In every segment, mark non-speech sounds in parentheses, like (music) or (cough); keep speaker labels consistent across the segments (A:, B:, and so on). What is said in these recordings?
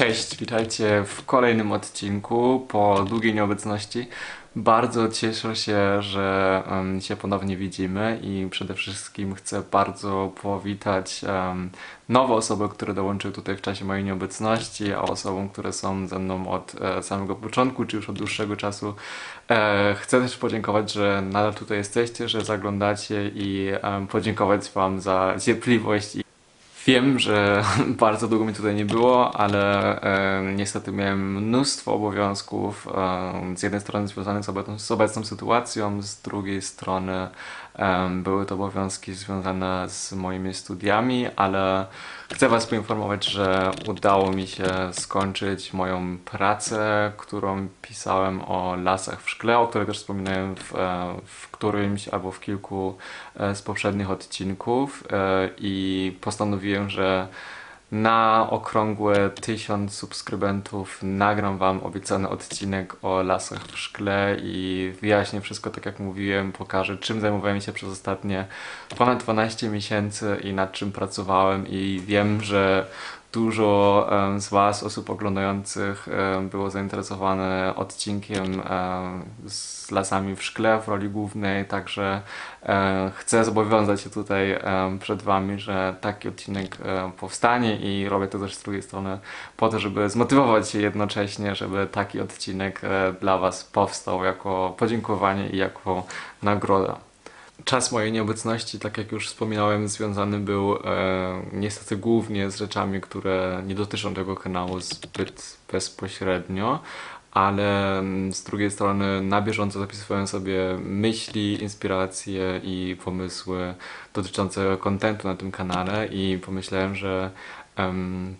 A: Cześć, witajcie w kolejnym odcinku po długiej nieobecności. Bardzo cieszę się, że się ponownie widzimy i przede wszystkim chcę bardzo powitać nowe osoby, które dołączyły tutaj w czasie mojej nieobecności, a osobom, które są ze mną od e, samego początku, czy już od dłuższego czasu. E, chcę też podziękować, że nadal tutaj jesteście, że zaglądacie i podziękować Wam za cierpliwość Wiem, że (laughs) bardzo długo mi tutaj nie było, ale e, niestety miałem mnóstwo obowiązków. E, z jednej strony związanych z obecną, z obecną sytuacją, z drugiej strony były to obowiązki związane z moimi studiami, ale chcę Was poinformować, że udało mi się skończyć moją pracę, którą pisałem o lasach w szkle, o której też wspominałem w, e, w którymś albo w kilku e, z poprzednich odcinków. E, i postanowiłem, że na okrągłe tysiąc subskrybentów nagram Wam obiecany odcinek o lasach w szkle i wyjaśnię wszystko tak jak mówiłem, pokażę czym zajmowałem się przez ostatnie ponad 12 miesięcy i nad czym pracowałem i wiem, że Dużo z Was, osób oglądających, było zainteresowane odcinkiem em, z lasami w szkle w roli głównej, także chcę zobowiązać się tutaj przed Wami, że taki odcinek powstanie i robię to też z drugiej strony po to, żeby zmotywować się jednocześnie, żeby taki odcinek e, dla Was powstał jako podziękowanie i jako nagroda. Czas mojej nieobecności, tak jak już wspominałem, związany był e, niestety głównie z rzeczami, które nie dotyczą tego kanału zbyt bezpośrednio, ale mm, z drugiej strony na bieżąco zapisywałem sobie myśli, inspiracje i pomysły dotyczące kontentu na tym kanale i pomyślałem, że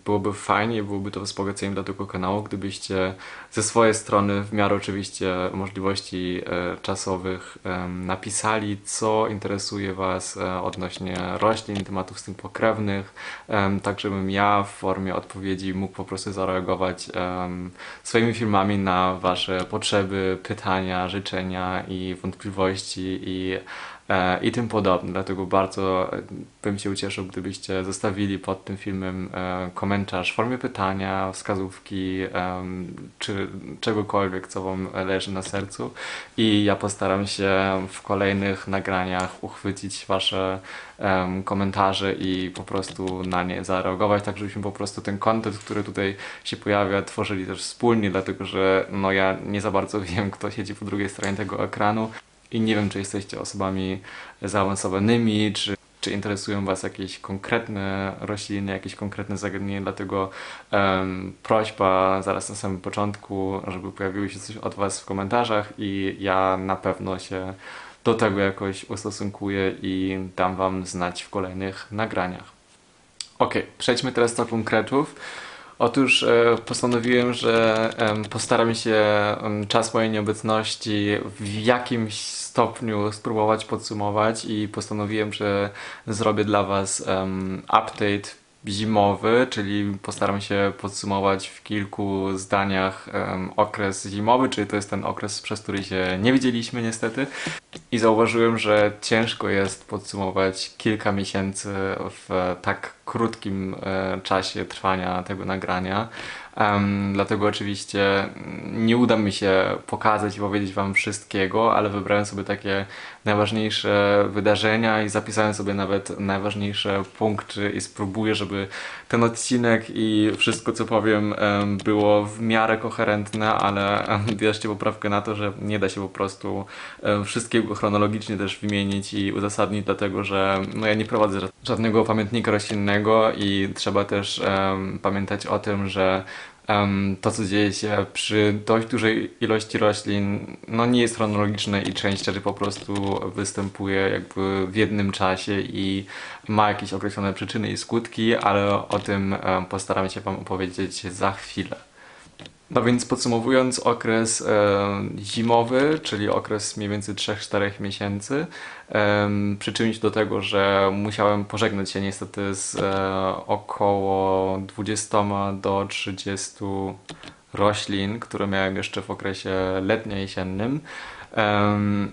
A: byłoby fajnie, byłoby to wzbogaceniem dla tego kanału, gdybyście ze swojej strony, w miarę oczywiście możliwości e, czasowych, napisali, co interesuje Was e, odnośnie roślin, tematów z tym pokrewnych, tak żebym ja w formie odpowiedzi mógł po prostu zareagować swoimi filmami na Wasze potrzeby, pytania, życzenia i wątpliwości i i tym podobne. Dlatego bardzo e, bym się ucieszył, gdybyście zostawili pod tym filmem e, komentarz w formie pytania, wskazówki, czy czegokolwiek, co Wam leży na sercu. I ja postaram się w kolejnych nagraniach uchwycić Wasze komentarze i po prostu na nie zareagować, tak żebyśmy po prostu ten content, który tutaj się pojawia, tworzyli też wspólnie, dlatego że no ja nie za bardzo (laughs) wiem, kto siedzi po drugiej stronie tego ekranu i nie wiem, czy jesteście osobami zaawansowanymi, czy, czy interesują Was jakieś konkretne rośliny, jakieś konkretne zagadnienia, dlatego em, prośba zaraz na samym początku, żeby pojawiło się coś od Was w komentarzach i ja na pewno się do tego jakoś ustosunkuję i dam Wam znać w kolejnych nagraniach. Ok, przejdźmy teraz do konkretów. Otóż e, postanowiłem, że postaram się czas mojej nieobecności w jakimś stopniu spróbować podsumować i postanowiłem, że zrobię dla Was update zimowy, czyli postaram się podsumować w kilku zdaniach em, okres zimowy, czyli to jest ten okres, przez który się nie widzieliśmy niestety. I zauważyłem, że ciężko jest podsumować kilka miesięcy w tak krótkim e, czasie trwania tego nagrania. Em, dlatego oczywiście nie uda mi się pokazać i powiedzieć Wam wszystkiego, ale wybrałem sobie takie najważniejsze wydarzenia i zapisałem sobie nawet najważniejsze punkty i spróbuję, żeby ten odcinek i wszystko co powiem em, było w miarę koherentne, ale bierzcie poprawkę na to, że nie da się po prostu em, wszystkiego chronologicznie też wymienić i uzasadnić, dlatego że no, ja nie prowadzę ża- żadnego pamiętnika roślinnego i trzeba też em, pamiętać o tym, że em, to, co dzieje się przy dość dużej ilości roślin, no nie jest chronologiczne i część rzeczy po prostu występuje jakby w jednym czasie i ma jakieś określone przyczyny i skutki, ale o tym em, postaram się Wam opowiedzieć za chwilę. No więc podsumowując okres e, zimowy, czyli okres mniej więcej 3-4 miesięcy, em, przyczynić do tego, że musiałem pożegnać się niestety z e, około 20 do 30 roślin, które miałem jeszcze w okresie letnio-jesiennym.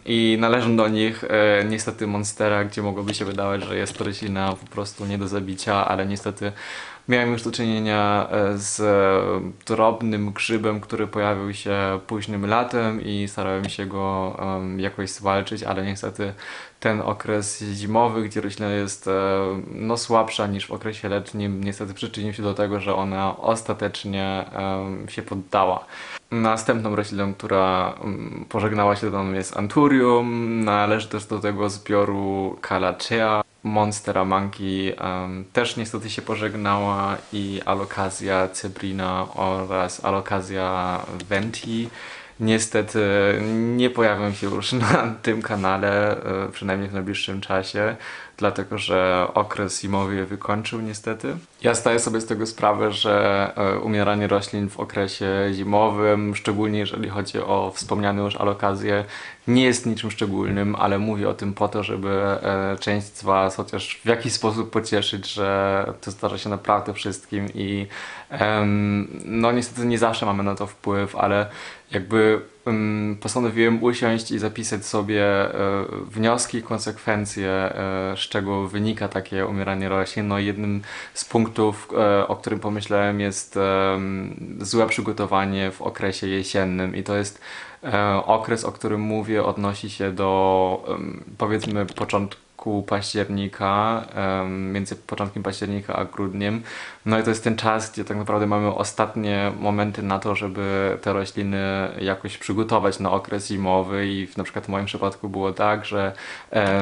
A: I należą do nich e, niestety Monstera, gdzie mogłoby się wydawać, że jest to roślina po prostu nie do zabicia, ale niestety Miałem już do czynienia e, z e, drobnym grzybem, który pojawił się późnym latem i starałem się go jakoś zwalczyć, ale niestety ten okres zimowy, gdzie roślina jest e, no, słabsza niż w okresie letnim, niestety przyczynił się do tego, że ona ostatecznie się poddała. Następną rośliną, która pożegnała się do nas jest Anturium. Należy też do tego zbioru Calacea. Monstera Monkey em, też niestety się pożegnała i Alokazja Cebrina oraz Alokazja Venti. Niestety nie pojawią się już na tym kanale, e, przynajmniej w najbliższym czasie, dlatego że okres zimowy je wykończył niestety. Ja zdaję sobie z tego sprawę, że e, umieranie roślin w okresie zimowym, szczególnie jeżeli chodzi o wspomniane już alokazje, nie jest niczym szczególnym, ale mówię o tym po to, żeby e, część z Was chociaż w jakiś sposób pocieszyć, że to zdarza się naprawdę wszystkim i no niestety nie zawsze mamy na to wpływ, ale jakby postanowiłem usiąść i zapisać sobie e, wnioski, konsekwencje, e, z czego wynika takie umieranie roślin. No jednym z punktów, e, o którym pomyślałem jest złe przygotowanie w okresie jesiennym i to jest okres, o którym mówię, odnosi się do powiedzmy początku października, em, między początkiem października a grudniem. No i to jest ten czas, gdzie tak naprawdę mamy ostatnie momenty na to, żeby te rośliny jakoś przygotować na okres zimowy i w, na przykład w moim przypadku było tak, że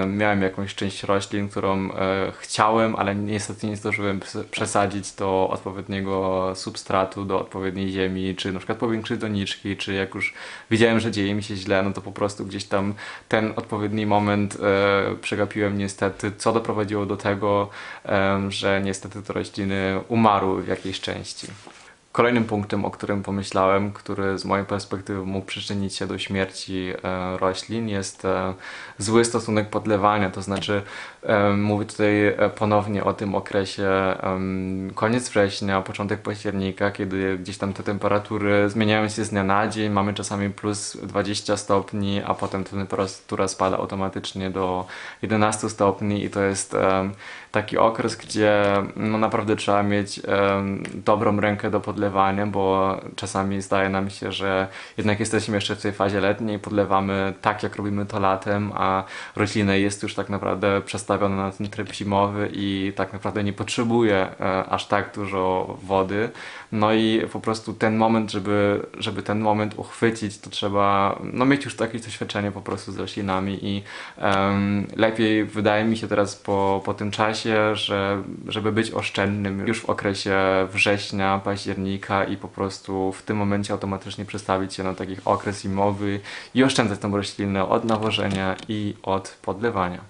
A: miałem jakąś część roślin, którą e, chciałem, ale niestety nie zdążyłem przesadzić do odpowiedniego substratu, do odpowiedniej ziemi, czy na przykład powiększyć doniczki, czy jak już widziałem, że dzieje mi się źle, no to po prostu gdzieś tam ten odpowiedni moment e, przegapiłem niestety, co doprowadziło do tego, że niestety te rośliny umarły w jakiejś części. Kolejnym punktem, o którym pomyślałem, który z mojej perspektywy mógł przyczynić się do śmierci e, roślin, jest e, zły stosunek podlewania. To znaczy, e, mówię tutaj ponownie o tym okresie koniec września, początek października, kiedy gdzieś tam te temperatury zmieniają się z dnia na dzień. Mamy czasami plus 20 stopni, a potem temperatura spada automatycznie do 11 stopni i to jest taki okres, gdzie no naprawdę trzeba mieć dobrą rękę do podlewania, bo czasami zdaje nam się, że jednak jesteśmy jeszcze w tej fazie letniej, podlewamy tak, jak robimy to latem, a roślina jest już tak naprawdę przestawiona na ten tryb zimowy i tak naprawdę nie potrzebuje e, aż tak dużo wody. No i po prostu ten moment, żeby, żeby ten moment uchwycić, to trzeba no, mieć już takie doświadczenie po prostu z roślinami i em, lepiej wydaje mi się teraz po, po tym czasie, że żeby być oszczędnym już w okresie września, października i po prostu w tym momencie automatycznie przestawić się na taki okres zimowy i oszczędzać tą roślinę od nawożenia i od podlewania.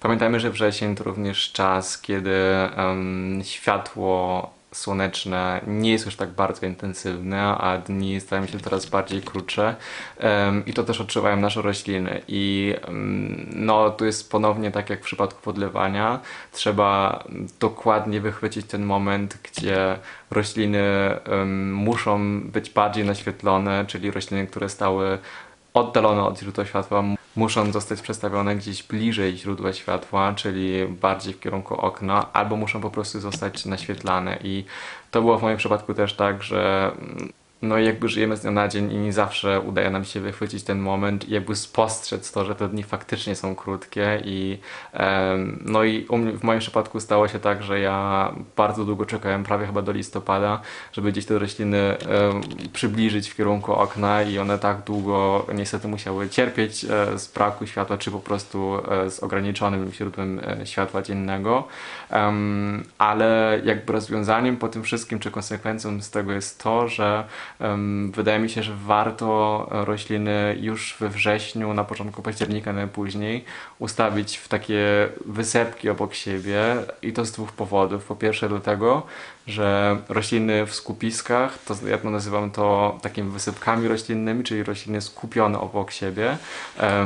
A: Pamiętajmy, że wrzesień to również czas, kiedy em, światło słoneczne nie jest już tak bardzo intensywne, a dni stają się coraz bardziej krótsze. Em, i to też odczuwają nasze rośliny. I em, no tu jest ponownie tak jak w przypadku podlewania, trzeba dokładnie wychwycić ten moment, gdzie rośliny em, muszą być bardziej naświetlone, czyli rośliny, które stały oddalone od źródła światła muszą zostać przestawione gdzieś bliżej źródła światła, czyli bardziej w kierunku okna, albo muszą po prostu zostać naświetlane. I to było w moim przypadku też tak, że no jakby żyjemy z dnia na dzień i nie zawsze udaje nam się wychwycić ten moment i jakby spostrzec to, że te dni faktycznie są krótkie i no i w moim przypadku stało się tak, że ja bardzo długo czekałem, prawie chyba do listopada, żeby gdzieś te rośliny przybliżyć w kierunku okna i one tak długo niestety musiały cierpieć e, z braku światła, czy po prostu e, z ograniczonym źródłem e, światła dziennego. Ale jakby rozwiązaniem po tym wszystkim, czy konsekwencją z tego jest to, że wydaje mi się, że warto rośliny już we wrześniu, na początku października, najpóźniej ustawić w takie wysepki obok siebie i to z dwóch powodów. Po pierwsze dlatego, że rośliny w skupiskach, to ja to nazywam to takimi wysypkami roślinnymi, czyli rośliny skupione obok siebie,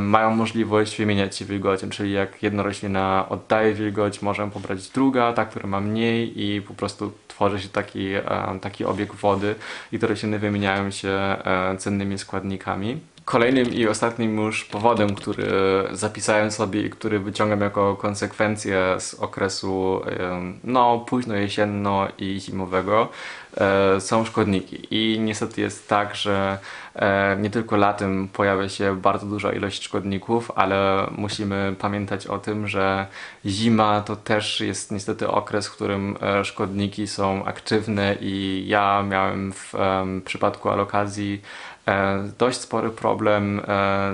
A: mają możliwość wymieniać się wilgocią, czyli jak jedna roślina oddaje wilgoć, może pobrać druga, ta, która ma mniej i po prostu tworzy się taki, e, taki obieg wody i rośliny wymieniają się e, cennymi składnikami. Kolejnym i ostatnim już powodem, który zapisałem sobie i który wyciągam jako konsekwencję z okresu no, późno jesienno i zimowego są szkodniki. I niestety jest tak, że e, nie tylko latem pojawia się bardzo duża ilość szkodników, ale musimy pamiętać o tym, że zima to też jest niestety okres, w którym e, szkodniki są aktywne i ja miałem w przypadku alokazji e, dość spory problem e,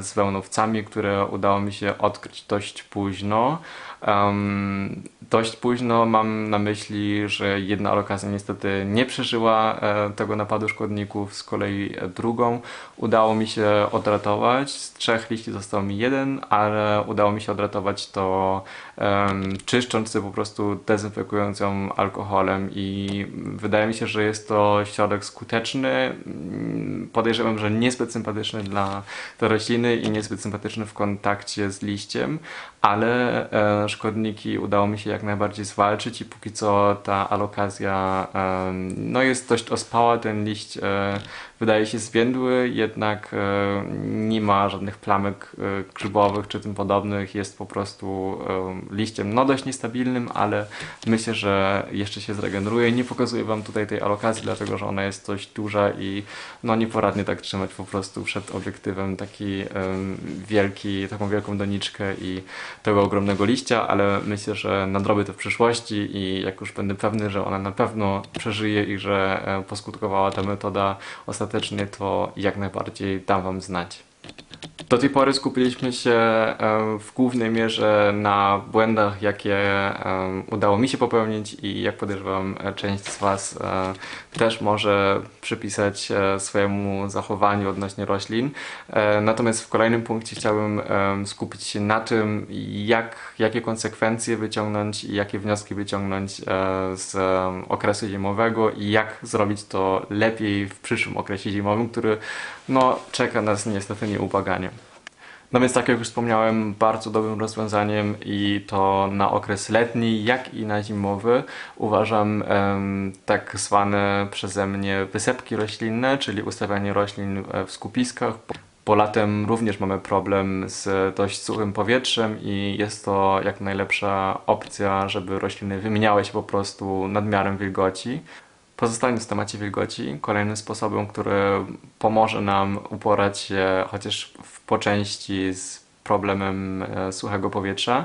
A: z wełnowcami, które udało mi się odkryć dość późno. Em, dość późno mam na myśli, że jedna alokazja niestety nie przeżyła e, tego napadu szkodników, z kolei drugą udało mi się odratować. Z trzech liści został mi jeden, ale udało mi się odratować to em, czyszcząc po prostu dezynfekującą alkoholem i wydaje mi się, że jest to środek skuteczny. Podejrzewam, że niezbyt sympatyczny dla tej rośliny i niezbyt sympatyczny w kontakcie z liściem, ale e, szkodniki udało mi się jak najbardziej zwalczyć i póki co ta alokazja em, no jest dość ospała, ten liść e, wydaje się zwiędły, jednak e, nie ma żadnych plamek e, grzybowych czy tym podobnych, jest po prostu e, liściem no dość niestabilnym, ale myślę, że jeszcze się zregeneruje. Nie pokazuję Wam tutaj tej alokazji, dlatego że ona jest dość duża i no nieporadnie tak trzymać po prostu przed obiektywem taki wielki, taką wielką doniczkę i tego ogromnego liścia, ale myślę, że nadrobię to w przyszłości i jak już będę pewny, że ona na pewno przeżyje i że e, poskutkowała ta metoda ostatecznie, to jak najbardziej dam Wam znać. Do tej pory skupiliśmy się w głównej mierze na błędach, jakie udało mi się popełnić i jak podejrzewam e, część z Was e, też może przypisać e, swojemu zachowaniu odnośnie roślin. Natomiast w kolejnym punkcie chciałbym skupić się na tym, jak, jakie konsekwencje wyciągnąć i jakie wnioski wyciągnąć z okresu zimowego i jak zrobić to lepiej w przyszłym okresie zimowym, który no, czeka nas niestety nieubaganie. No więc tak jak już wspomniałem, bardzo dobrym rozwiązaniem i to na okres letni, jak i na zimowy uważam em, tak zwane przeze mnie wysepki roślinne, czyli ustawianie roślin e, w skupiskach. Bo latem również mamy problem z dość suchym powietrzem i jest to jak najlepsza opcja, żeby rośliny wymieniały się po prostu nadmiarem wilgoci. Pozostając w temacie wilgoci, kolejnym sposobem, który pomoże nam uporać się chociaż po części z problemem e, suchego powietrza,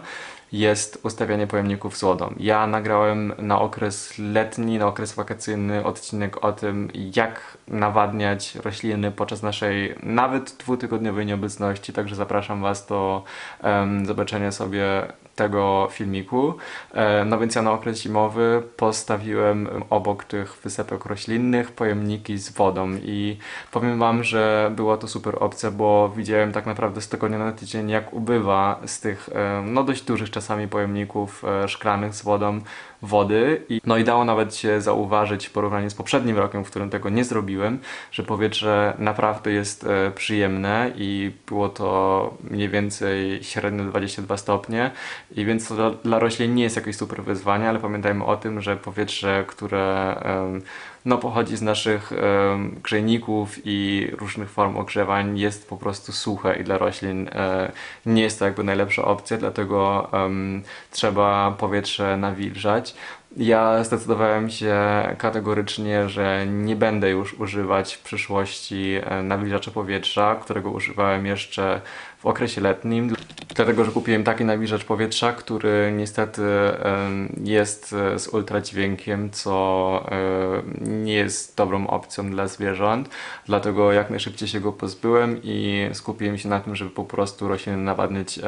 A: jest ustawianie pojemników z wodą. Ja nagrałem na okres letni, na okres wakacyjny odcinek o tym, jak nawadniać rośliny podczas naszej nawet dwutygodniowej nieobecności, także zapraszam Was do em, zobaczenia sobie tego filmiku. E, No więc ja na okres zimowy postawiłem obok tych wysepek roślinnych pojemniki z wodą i powiem Wam, że była to super opcja, bo widziałem tak naprawdę z tygodnia na tydzień jak ubywa z tych e, no dość dużych czasami pojemników e, szklanych z wodą wody i no i dało nawet się zauważyć w porównaniu z poprzednim rokiem, w którym tego nie zrobiłem, że powietrze naprawdę jest e, przyjemne i było to mniej więcej średnio 22 stopnie. I więc to dla, dla roślin nie jest jakieś super wyzwanie, ale pamiętajmy o tym, że powietrze, które no, pochodzi z naszych em, grzejników i różnych form ogrzewań jest po prostu suche i dla roślin e, nie jest to jakby najlepsza opcja, dlatego em, trzeba powietrze nawilżać. Ja zdecydowałem się kategorycznie, że nie będę już używać w przyszłości e, nawilżacza powietrza, którego używałem jeszcze w okresie letnim, dlatego że kupiłem taki nawilżacz powietrza, który niestety jest e, z ultradźwiękiem, co e, nie jest dobrą opcją dla zwierząt, dlatego jak najszybciej się go pozbyłem i skupiłem się na tym, żeby po prostu rośliny nawadniać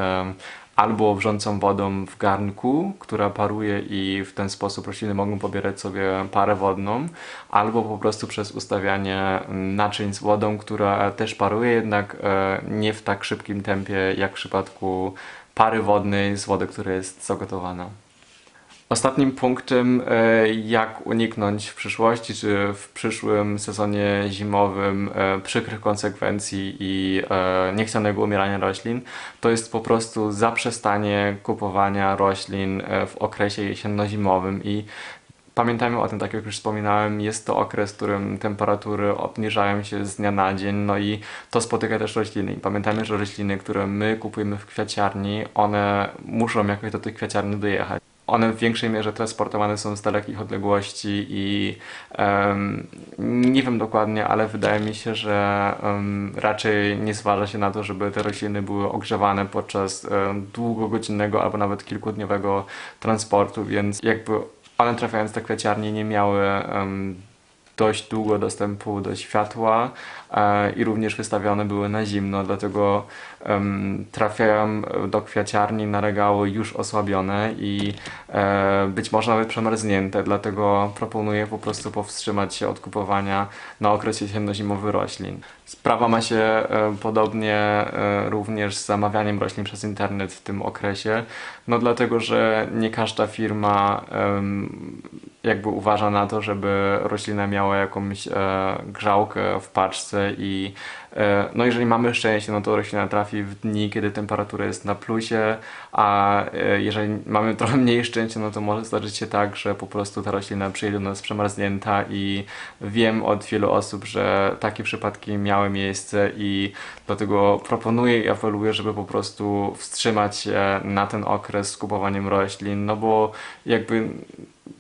A: albo wrzącą wodą w garnku, która paruje i w ten sposób rośliny mogą pobierać sobie parę wodną, albo po prostu przez ustawianie naczyń z wodą, która też paruje, jednak e, nie w tak szybkim tempie jak w przypadku pary wodnej z wody, która jest zagotowana. Ostatnim punktem, e, jak uniknąć w przyszłości czy w przyszłym sezonie zimowym e, przykrych konsekwencji i e, niechcianego umierania roślin, to jest po prostu zaprzestanie kupowania roślin w okresie jesienno-zimowym i pamiętajmy o tym, tak jak już wspominałem, jest to okres, w którym temperatury obniżają się z dnia na dzień, no i to spotyka też rośliny. I pamiętajmy, że rośliny, które my kupujemy w kwiaciarni, one muszą jakoś do tych kwiaciarni dojechać. One w większej mierze transportowane są z dalekich odległości i em, nie wiem dokładnie, ale wydaje mi się, że em, raczej nie zważa się na to, żeby te rośliny były ogrzewane podczas em, długogodzinnego albo nawet kilkudniowego transportu, więc jakby one trafiając do kwiaciarni nie miały em, dość długo dostępu do światła i również wystawione były na zimno, dlatego em, trafiają do kwiaciarni na regały już osłabione i e, być może nawet przemarznięte, dlatego proponuję po prostu powstrzymać się od kupowania na okres jesienno-zimowy roślin. Sprawa ma się e, podobnie e, również z zamawianiem roślin przez internet w tym okresie, no dlatego, że nie każda firma jakby uważa na to, żeby roślina miała jakąś grzałkę w paczce i e, no jeżeli mamy szczęście, no to roślina trafi w dni, kiedy temperatura jest na plusie, a e, jeżeli mamy trochę mniej szczęścia, no to może zdarzyć się tak, że po prostu ta roślina przyjdzie do nas przemarznięta i wiem od wielu osób, że takie przypadki miały miejsce i dlatego proponuję i apeluję, żeby po prostu wstrzymać się na ten okres z kupowaniem roślin, no bo jakby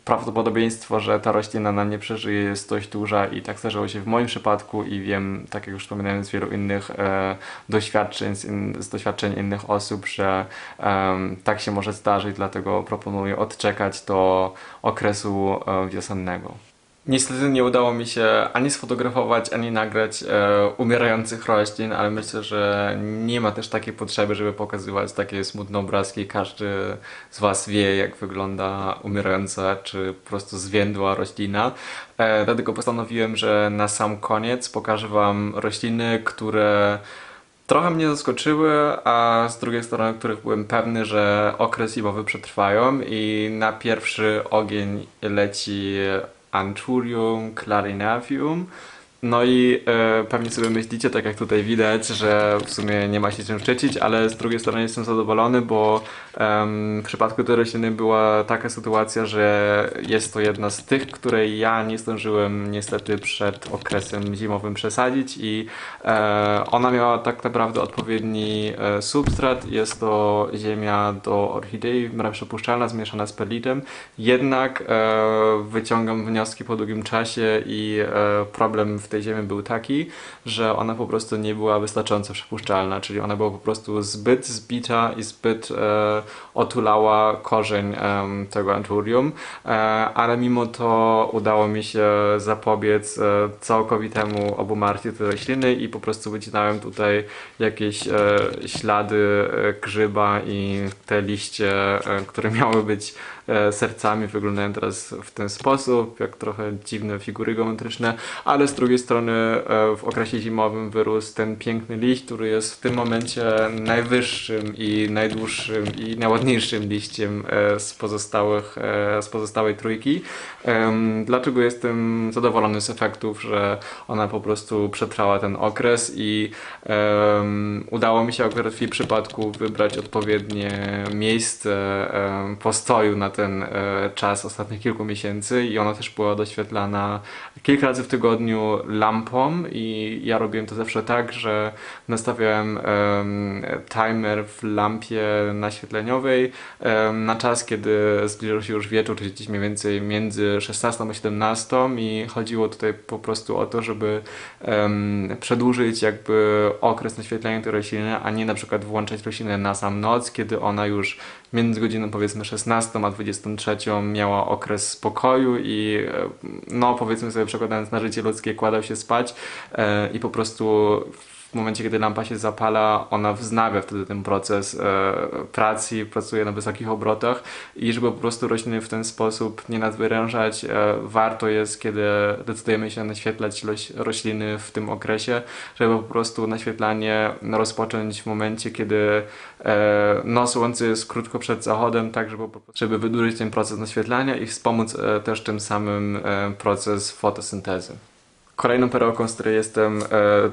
A: prawdopodobieństwo, że ta roślina nam nie przeżyje jest dość duża i tak zdarzyło się w moim przypadku i wiem, tak jak już wspominałem z wielu innych e, doświadczeń, z, in, z doświadczeń innych osób, że em, tak się może zdarzyć, dlatego proponuję odczekać do okresu e, wiosennego. Niestety nie udało mi się ani sfotografować, ani nagrać e, umierających roślin, ale myślę, że nie ma też takiej potrzeby, żeby pokazywać takie smutne obrazki. Każdy z Was wie, jak wygląda umierająca czy po prostu zwiędła roślina. E, dlatego postanowiłem, że na sam koniec pokażę Wam rośliny, które trochę mnie zaskoczyły, a z drugiej strony, których byłem pewny, że okres zimowy przetrwają i na pierwszy ogień leci Anthurium clarinavium. No i e, pewnie sobie myślicie, tak jak tutaj widać, że w sumie nie ma się czym szczycić, ale z drugiej strony jestem zadowolony, bo w przypadku tej rośliny była taka sytuacja, że jest to jedna z tych, której ja nie zdążyłem niestety przed okresem zimowym przesadzić i e, ona miała tak naprawdę odpowiedni e, substrat. Jest to ziemia do orchidei miarę przepuszczalna, zmieszana z perlitem. Jednak e, wyciągam wnioski po długim czasie i e, problem w tej ziemi był taki, że ona po prostu nie była wystarczająco przepuszczalna, czyli ona była po prostu zbyt zbita i zbyt e, otulała korzeń em, tego anturium, e, ale mimo to udało mi się zapobiec e, całkowitemu obumarciu tej rośliny i po prostu wycinałem tutaj jakieś e, ślady e, grzyba i te liście, e, które miały być e, sercami wyglądają teraz w ten sposób, jak trochę dziwne figury geometryczne, ale z drugiej strony e, w okresie zimowym wyrósł ten piękny liść, który jest w tym momencie najwyższym i najdłuższym i najładniejszym liściem e, z pozostałych, e, z pozostałej trójki. Dlaczego jestem zadowolony z efektów, że ona po prostu przetrwała ten okres i udało mi się akurat w jej przypadku wybrać odpowiednie miejsce postoju na ten e, czas ostatnich kilku miesięcy i ona też była doświetlana kilka razy w tygodniu lampą i ja robiłem to zawsze tak, że nastawiałem em, timer w lampie naświetleniowej na czas, kiedy zbliżał się już wieczór, czyli gdzieś mniej więcej między 16 a 17 i chodziło tutaj po prostu o to, żeby przedłużyć jakby okres naświetlenia tej rośliny, a nie na przykład włączać roślinę na sam noc, kiedy ona już między godziną powiedzmy 16 a 23 miała okres spokoju i e, no powiedzmy sobie przekładając na życie ludzkie kładał się spać e, i po prostu w momencie, kiedy lampa się zapala, ona wznawia wtedy ten proces e, pracy, pracuje na wysokich obrotach i żeby po prostu rośliny w ten sposób nie nadwyrężać, e, warto jest, kiedy decydujemy się naświetlać rośliny w tym okresie, żeby po prostu naświetlanie rozpocząć w momencie, kiedy e, no, słońce jest krótko przed zachodem, tak żeby, żeby wydłużyć ten proces naświetlania i wspomóc też tym samym proces fotosyntezy. Kolejną perełką, z której jestem e,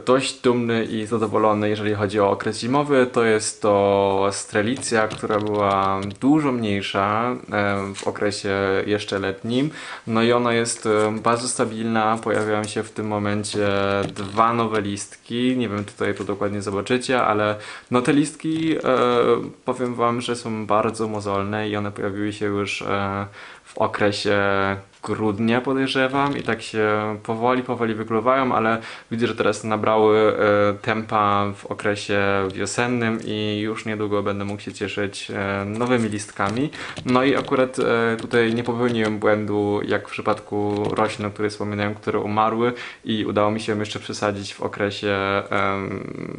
A: dość dumny i zadowolony, jeżeli chodzi o okres zimowy, to jest to strelicja, która była dużo mniejsza e, w okresie jeszcze letnim. No i ona jest e, bardzo stabilna. Pojawiają się w tym momencie dwa nowe listki. Nie wiem, tutaj to dokładnie zobaczycie, ale no te listki powiem Wam, że są bardzo mozolne i one pojawiły się już w okresie grudnia podejrzewam i tak się powoli, powoli wykluwają, ale widzę, że teraz nabrały e, tempa w okresie wiosennym i już niedługo będę mógł się cieszyć e, nowymi listkami. No i akurat e, tutaj nie popełniłem błędu jak w przypadku roślin, o których wspominałem, które umarły i udało mi się jeszcze przesadzić w okresie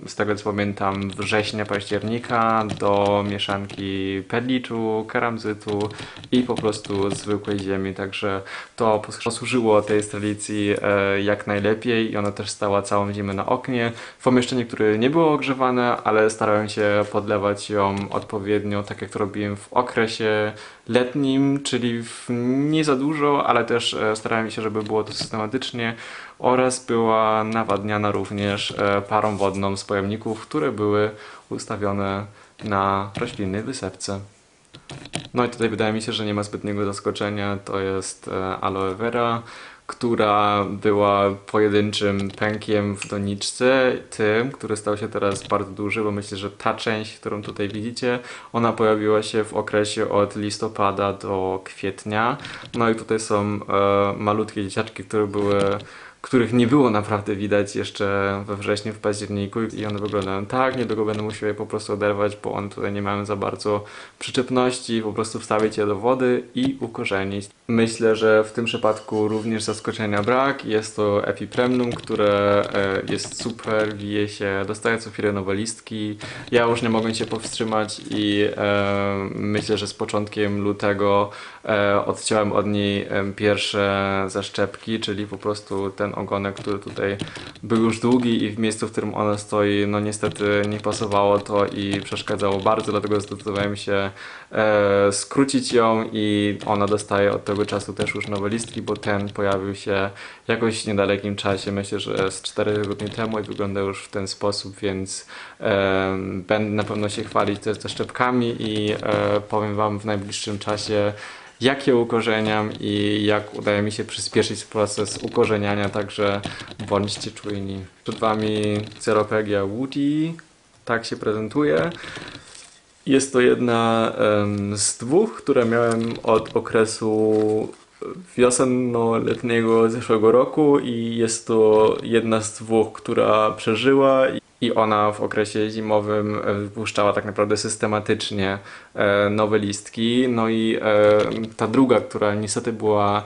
A: z tego co pamiętam września, października do mieszanki pedliczu, keramzytu i po prostu zwykłej ziemi, także to posłużyło tej tradycji e, jak najlepiej i ona też stała całą zimę na oknie w pomieszczeniu, które nie było ogrzewane, ale starałem się podlewać ją odpowiednio, tak jak to robiłem w okresie letnim, czyli nie za dużo, ale też e, starałem się, żeby było to systematycznie oraz była nawadniana również e, parą wodną z pojemników, które były ustawione na roślinnej wysepce. No i tutaj wydaje mi się, że nie ma zbytniego zaskoczenia. To jest e, aloe vera, która była pojedynczym pękiem w doniczce, tym, który stał się teraz bardzo duży, bo myślę, że ta część, którą tutaj widzicie, ona pojawiła się w okresie od listopada do kwietnia. No i tutaj są e, malutkie dzieciaczki, które były których nie było naprawdę widać jeszcze we wrześniu, w październiku i one wyglądają tak, niedługo będę musiał je po prostu oderwać, bo one tutaj nie mają za bardzo przyczepności, po prostu wstawić je do wody i ukorzenić. Myślę, że w tym przypadku również zaskoczenia brak, jest to epipremnum, które e, jest super, wije się, dostaje co chwilę nowe listki, ja już nie mogę się powstrzymać i e, myślę, że z początkiem lutego e, odciąłem od niej pierwsze zaszczepki, czyli po prostu ten ogonek, który tutaj był już długi i w miejscu, w którym ona stoi, no niestety nie pasowało to i przeszkadzało bardzo, dlatego zdecydowałem się e, skrócić ją i ona dostaje od tego czasu też już nowe listki, bo ten pojawił się jakoś w niedalekim czasie, myślę, że z 4 tygodnie temu i wygląda już w ten sposób, więc e, będę na pewno się chwalić ze szczepkami i e, powiem Wam w najbliższym czasie jak je ukorzeniam i jak udaje mi się przyspieszyć proces ukorzeniania, także bądźcie czujni. Przed Wami Ceropegia woody, tak się prezentuje. Jest to jedna z dwóch, które miałem od okresu wiosenno-letniego zeszłego roku i jest to jedna z dwóch, która przeżyła i ona w okresie zimowym e, wypuszczała tak naprawdę systematycznie e, nowe listki. No i e, ta druga, która niestety była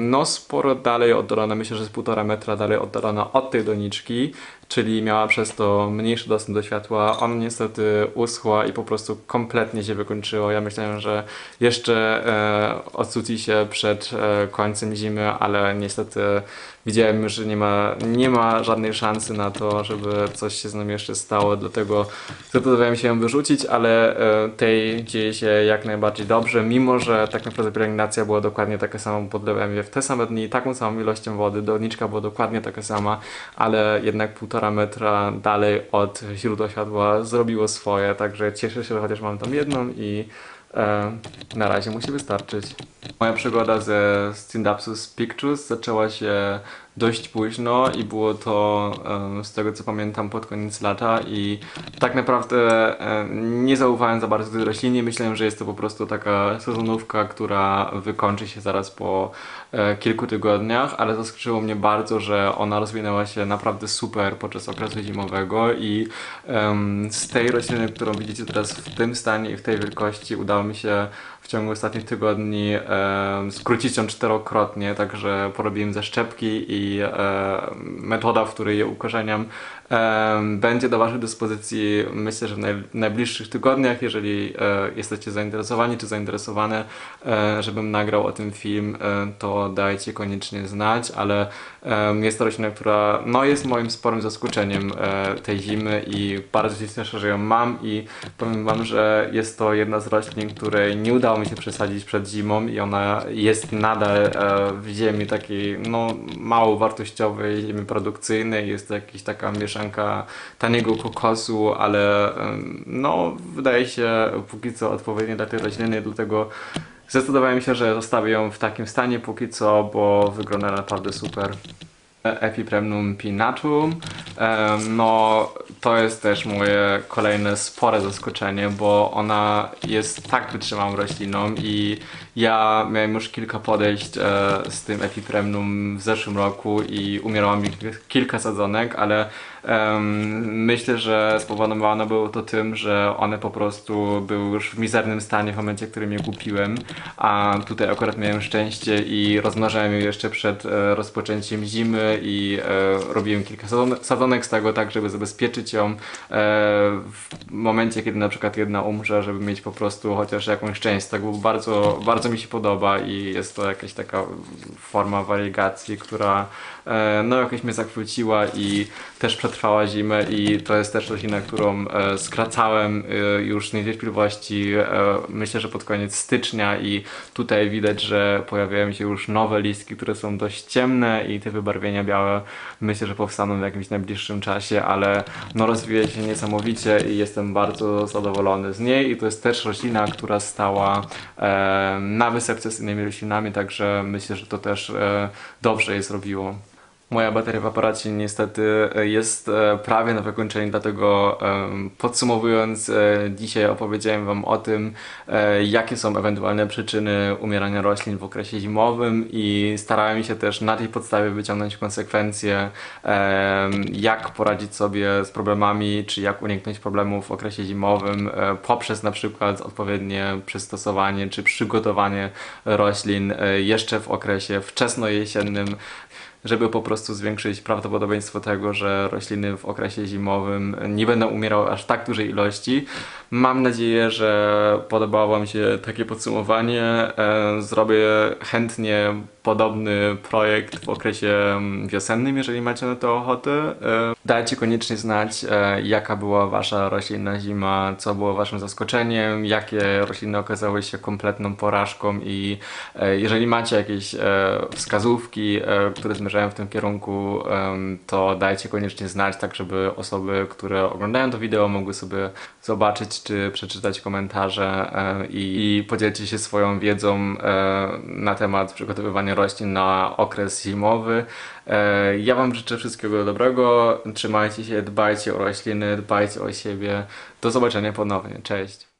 A: no sporo dalej oddalona, myślę, że z półtora metra dalej oddalona od tej doniczki, czyli miała przez to mniejszy dostęp do światła. Ona niestety uschła i po prostu kompletnie się wykończyła. Ja myślałem, że jeszcze e, odsuci się przed e, końcem zimy, ale niestety widziałem że nie ma, nie ma żadnej szansy na to, żeby coś się z nią jeszcze stało, dlatego zdecydowałem się ją wyrzucić, ale e, tej dzieje się jak najbardziej dobrze, mimo że tak naprawdę pielęgnacja była dokładnie taka sama, podlewałem je w te same dni, taką samą ilością wody, doniczka była dokładnie taka sama, ale jednak półtora metra dalej od źródła światła zrobiło swoje, także cieszę się, że chociaż mam tam jedną i e, na razie musi wystarczyć. Moja przygoda ze Syndapsus Pictures zaczęła się dość późno i było to z tego co pamiętam pod koniec lata i tak naprawdę nie zaufałem za bardzo tej roślinie. Myślałem, że jest to po prostu taka sezonówka, która wykończy się zaraz po e, kilku tygodniach, ale zaskoczyło mnie bardzo, że ona rozwinęła się naprawdę super podczas okresu zimowego i z tej rośliny, którą widzicie teraz w tym stanie i w tej wielkości udało mi się w ciągu ostatnich tygodni em, skrócić ją czterokrotnie, także porobiłem zaszczepki i e, metoda, w której je ukorzeniam em, będzie do Waszej dyspozycji myślę, że w naj, najbliższych tygodniach, jeżeli e, jesteście zainteresowani czy zainteresowane, e, żebym nagrał o tym film, e, to dajcie koniecznie znać, ale jest to roślina, która no, jest moim sporym zaskoczeniem e, tej zimy i bardzo się cieszę, że ją mam i powiem Wam, że jest to jedna z roślin, której nie udało mi się przesadzić przed zimą i ona jest nadal e, w ziemi takiej no, mało wartościowej, ziemi produkcyjnej. Jest to jakaś taka mieszanka taniego kokosu, ale no, wydaje się póki co odpowiednie dla tej rośliny, dlatego zdecydowałem się, że zostawię ją w takim stanie póki co, bo wygląda naprawdę super. Epipremnum pinnatum. Em, No, to jest też moje kolejne spore zaskoczenie, bo ona jest tak wytrzymałą rośliną i ja miałem już kilka podejść e, z tym Epipremnum w zeszłym roku i umierało mi kil- kilka sadzonek, ale myślę, że spowodowane było to tym, że one po prostu były już w mizernym stanie w momencie, w którym je kupiłem, a tutaj akurat miałem szczęście i rozmnażałem je jeszcze przed e, rozpoczęciem zimy i e, robiłem kilka sadzon- sadzonek z tego tak, żeby zabezpieczyć ją e, w momencie, kiedy na przykład jedna umrze, żeby mieć po prostu chociaż jakąś część tego, bo bardzo, bardzo mi się podoba i jest to jakaś taka forma wariegacji, która no jakoś mnie zachwyciła i też przetrwała zimę i to jest też roślina, którą e, skracałem e, już niecierpliwości e, myślę, że pod koniec stycznia i tutaj widać, że pojawiają się już nowe listki, które są dość ciemne i te wybarwienia białe myślę, że powstaną w jakimś najbliższym czasie, ale no rozwija się niesamowicie i jestem bardzo zadowolony z niej i to jest też roślina, która stała e, na wysepce z innymi roślinami, także myślę, że to też e, dobrze je zrobiło. Moja bateria w aparacie niestety e, jest e, prawie na wykończeniu, dlatego podsumowując, e, dzisiaj opowiedziałem Wam o tym, jakie są ewentualne przyczyny umierania roślin w okresie zimowym i starałem się też na tej podstawie wyciągnąć konsekwencje, jak poradzić sobie z problemami, czy jak uniknąć problemów w okresie zimowym poprzez na przykład odpowiednie przystosowanie czy przygotowanie roślin jeszcze w okresie wczesnojesiennym żeby po prostu zwiększyć prawdopodobieństwo tego, że rośliny w okresie zimowym nie będą umierały aż tak dużej ilości. Mam nadzieję, że podobało Wam się takie podsumowanie. E, Zrobię chętnie podobny projekt w okresie mm, wiosennym, jeżeli macie na to ochotę. E, Dajcie koniecznie znać, e, jaka była Wasza roślinna zima, co było Waszym zaskoczeniem, jakie rośliny okazały się kompletną porażką i e, jeżeli macie jakieś wskazówki, które zmierzają w tym kierunku, to dajcie koniecznie znać, tak żeby osoby, które oglądają to wideo mogły sobie zobaczyć czy przeczytać komentarze i, i podzielcie się swoją wiedzą na temat przygotowywania roślin na okres zimowy. E, Ja Wam życzę wszystkiego dobrego, trzymajcie się, dbajcie o rośliny, dbajcie o siebie. Do zobaczenia ponownie, cześć!